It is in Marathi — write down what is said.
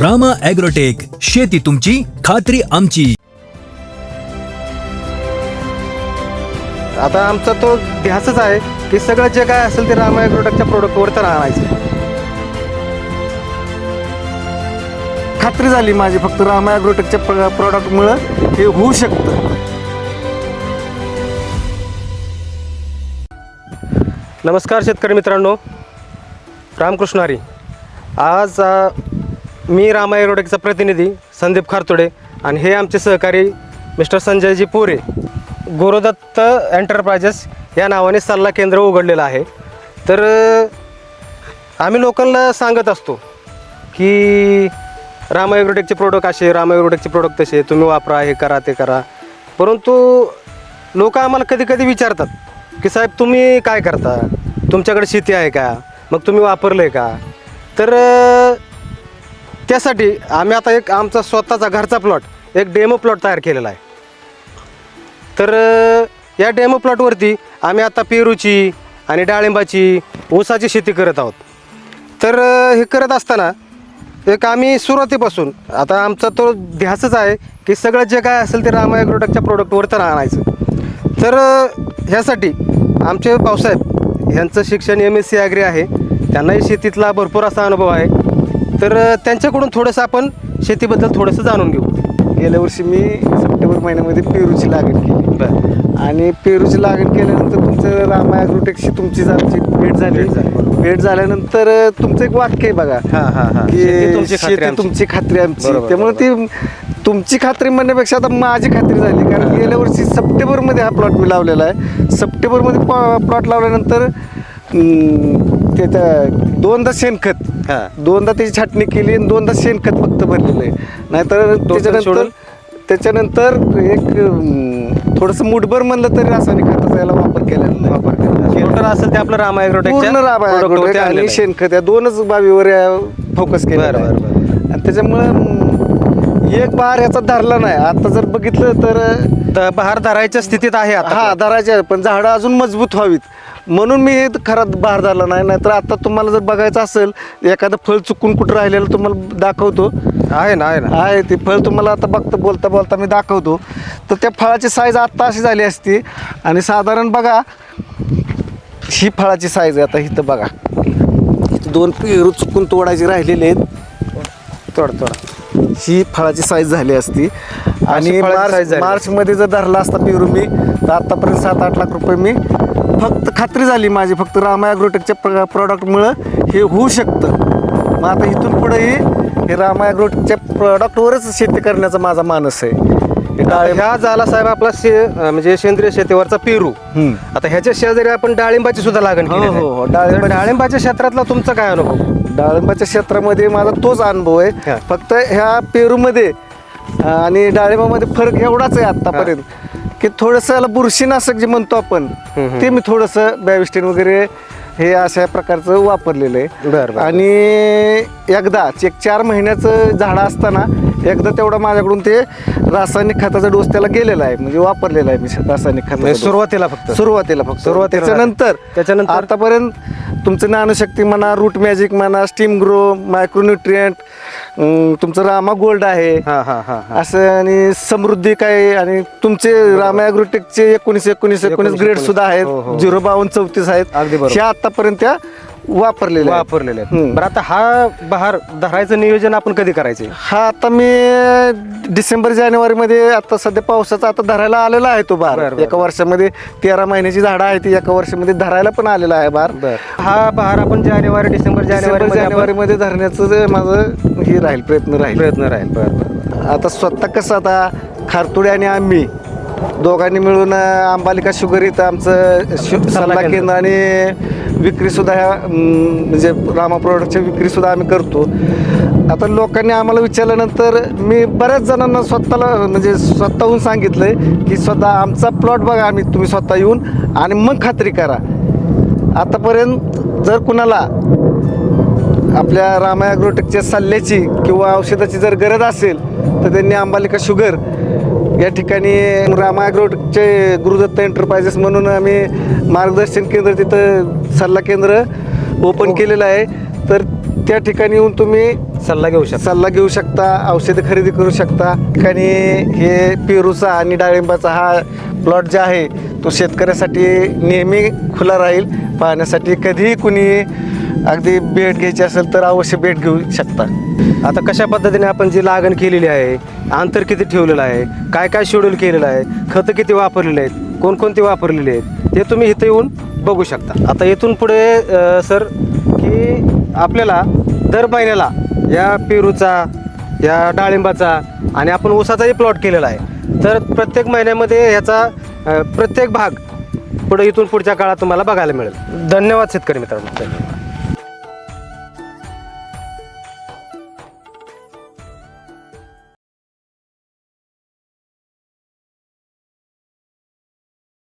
रामा ॲग्रोटेक शेती तुमची खात्री आमची. आता आमचा तो ध्यासच आहे की सगळं जे काय असेल ते रामा ॲग्रोटेकच्या प्रोडक्टवर तर आणायचं. खात्री झाली माझी फक्त रामा ॲग्रोटेकच्या प्रॉडक्टमुळं हे होऊ शकतं. नमस्कार शेतकरी मित्रांनो. रामकृष्ण हरी. आज अ, मी रामाय ॲग्रोटेकचा प्रतिनिधी संदीप खारतोडे आणि हे आमचे सहकारी मिस्टर संजयजी पोरे. गुरुदत्त एंटरप्राइजेस या नावाने सल्ला केंद्र उघडलेलं आहे. तर आम्ही लोकांना सांगत असतो की रामा ॲग्रोटेकचे प्रोडक्ट असे रामा ॲग्रोटेकचे प्रोडक्ट तसे तुम्ही वापरा हे करा ते करा. परंतु लोक आम्हाला कधी कधी विचारतात की साहेब तुम्ही काय करता? तुमच्याकडे शेती आहे का? मग तुम्ही वापरलं आहे का? तर त्यासाठी आम्ही आता एक आमचा स्वतःचा घरचा प्लॉट एक डेमो प्लॉट तयार केलेला आहे. तर या डेमो प्लॉटवरती आम्ही आता पेरूची आणि डाळिंबाची ऊसाची शेती करत आहोत. तर हे करत असताना एक आम्ही सुरुवातीपासून आता आमचा तो ध्यासच आहे की सगळं जे काय असेल ते रामा ॲग्रोटेकच्या प्रोडक्टवर तर आणायचं. तर ह्यासाठी आमचे भाऊसाहेब ह्यांचं शिक्षण एम एस सी ॲग्री आहे. त्यांनाही शेतीतला भरपूर असा अनुभव आहे. तर त्यांच्याकडून थोडंसं आपण शेतीबद्दल थोडंसं जाणून घेऊ. गेल्या वर्षी मी सप्टेंबर महिन्यामध्ये पेरूची लागण केली. बरं. आणि पेरूची लागण केल्यानंतर तुमचं रामा ॲग्रोटेकशी तुमची आमची भेट झाली. भेट झाल्यानंतर तुमचं एक वाक्य आहे बघा. हां की शेती तुमची खात्री आमची. तुमची खात्री आमची. बरोबर, त्यामुळे ती तुमची खात्री म्हणण्यापेक्षा आता माझी खात्री झाली. कारण गेल्या वर्षी सप्टेंबरमध्ये हा प्लॉट मी लावलेला आहे. सप्टेंबरमध्ये प्लॉट लावल्यानंतर अं, ते त्या- दोनदा शेणखत. हां. दोनदा त्याची छाटणी केली आणि दोनदा शेणखत फक्त भरलेलं आहे नाहीतर त्याच्यानंतर सोडून? त्याच्यानंतर एक अं, थोडंसं मुठभर म्हणलं तरी रासायनिक खताचा याला वापर केलेला नाही. वापर टोटल असेल ते आपलं रामा पूर्ण राबा आणि. शेणखत या दोनच बाबीवर फोकस. बरं, बरं. आणि त्याच्यामुळं एक बार याचा धरला नाही. आता जर बघितलं तर बहार धरायच्या स्थितीत आहे आता हा धरायचे आहे, पण झाडं अजून मजबूत व्हावीत. म्हणून मी खरा बहार धरला नाही नाहीतर आता तुम्हाला जर बघायचं असेल एखादं फळ चुकून कुठं राहिलेलं तुम्हाला दाखवतो. आहे ना आहे ना. आहे ते फळ तुम्हाला आता बघता बोलता बोलता मी दाखवतो. तर त्या फळाची साईज आत्ता अशी झाली असती. आणि साधारण बघा ही फळाची साईज आहे आता इथं बघा. दोन पेरू चुकून तोडायचे राहिलेले आहेत. थोडं थोडं ही फळाची साईज झाली असती आणि मार्च. मार्चमध्ये जर धरला असता पेरू मी तर आतापर्यंत सात आठ लाख रुपये मी फक्त खात्री झाली माझी फक्त रामा ॲग्रोटेकच्या प्रॉडक्टमुळं हे होऊ शकतं मग आता इथून पुढेही हे रामा ॲग्रोटेकच्या प्रॉडक्टवरच शेती करण्याचा माझा मानस आहे हे ह्या झाला साहेब आपला शे म्हणजे सेंद्रिय शेतीवरचा पेरू. आता ह्याच्या शेजारी आपण डाळिंबाची सुद्धा लागण हो. हो, हो. डाळिंबाच्या क्षेत्रातला तुमचा काय अनुभव डाळिंबाच्या क्षेत्रामध्ये माझा तोच अनुभव. आहे फक्त ह्या पेरूमध्ये आणि डाळिंबामध्ये फरक एवढाच आहे आतापर्यंत की थोडंसं याला बुरशीनाशक जे म्हणतो आपण. ते मी थोडंसं बॅविस्टिन वगैरे हे अशा प्रकारचं वापरलेलं आहे. आणि एकदा एक चार महिन्याचं झाडं असताना एकदा तेवढा माझ्याकडून ते रासायनिक खताचा डोस त्याला गेलेला आहे. म्हणजे वापरलेला आहे मी रासायनिक खताचा म्हणजे. सुरुवातीला फक्त? सुरुवातीला फक्त. सुरुवातीला त्याच्यानंतर त्याच्यानंतर? आतापर्यंत तुमचं ज्ञानशक्ती म्हणा रूट मॅजिक म्हणा स्टीम ग्रो मायक्रोन्युट्रियंट तुमचं रामा गोल्ड आहे. हा हा हा हा. असं आणि समृद्धी काय आणि तुमचे रामा ॲग्रोटेकचे एकोणीस एकोणीस एकोणीस ग्रेड सुद्धा हो, हो. आहेत झिरो बावन्न चौतीस आहेत. अगदी बरोबर. ह्या आतापर्यंत त्या आहेत. वापरलेले आहेत. हम्म. बरं आता हा बहार धरायचं नियोजन आपण कधी करायचे हा आता मी डिसेंबर जानेवारीमध्ये आता सध्या पावसाचा आता धरायला आलेला आहे तो बार बरं, बरं. एका वर्षामध्ये तेरा महिन्याची झाडं आहे ती एका वर्षामध्ये धरायला पण आलेला आहे बार बर हा बहार आपण जानेवारी डिसेंबर जानेवारी जानेवारी जानेवारीमध्ये धरण्याचं जे माझं हे राहील प्रयत्न राहील प्रयत्न राहील बरं बरं आता स्वतः कसं आता खारतुडे आणि आम्ही दोघांनी मिळून अं, अंबालिका शुगर इथं आमचं शु- सल्ला केंद्र. आणि विक्री सुद्धा ह्या म्हणजे रामा प्रोडक्टची विक्री सुद्धा आम्ही करतो आता लोकांनी आम्हाला विचारल्यानंतर मी बऱ्याच जणांना स्वतःला म्हणजे स्वतःहून सांगितलंय की स्वतः आमचा प्लॉट बघा आम्ही तुम्ही स्वतः येऊन आणि मग खात्री करा आतापर्यंत जर कुणाला आपल्या रामा ॲग्रोटेकच्या सल्ल्याची किंवा औषधाची जर गरज असेल तर त्यांनी अंबालिका शुगर या ठिकाणी रामा ॲग्रोटेकचे गुरुदत्त एंटरप्राइजेस म्हणून आम्ही मार्गदर्शन केंद्र तिथं सल्ला केंद्र ओपन केलेलं आहे. तर त्या ठिकाणी येऊन तुम्ही सल्ला घेऊ शकता. सल्ला घेऊ शकता औषधं खरेदी करू शकता. आणि हे पेरूचा आणि डाळिंबाचा हा प्लॉट जे आहे तो शेतकऱ्यासाठी नेहमी खुला राहील. पाहण्यासाठी कधीही कुणी अगदी भेट घ्यायची असेल तर अवश्य भेट घेऊ शकता. आता कशा पद्धतीने आपण जी लागण केलेली आहे अंतर किती ठेवलेलं आहे काय काय शेड्यूल केलेलं आहे खतं किती वापरलेले आहेत कोणकोणती वापरलेली आहेत ते तुम्ही इथं येऊन बघू शकता. आता इथून पुढे सर की आपल्याला दर महिन्याला या पेरूचा या डाळिंबाचा आणि आपण ऊसाचाही प्लॉट केलेला आहे. तर प्रत्येक महिन्यामध्ये ह्याचा प्रत्येक भाग पुढे इथून पुढच्या काळात तुम्हाला बघायला मिळेल. धन्यवाद शेतकरी मित्रांनो. धन्यवाद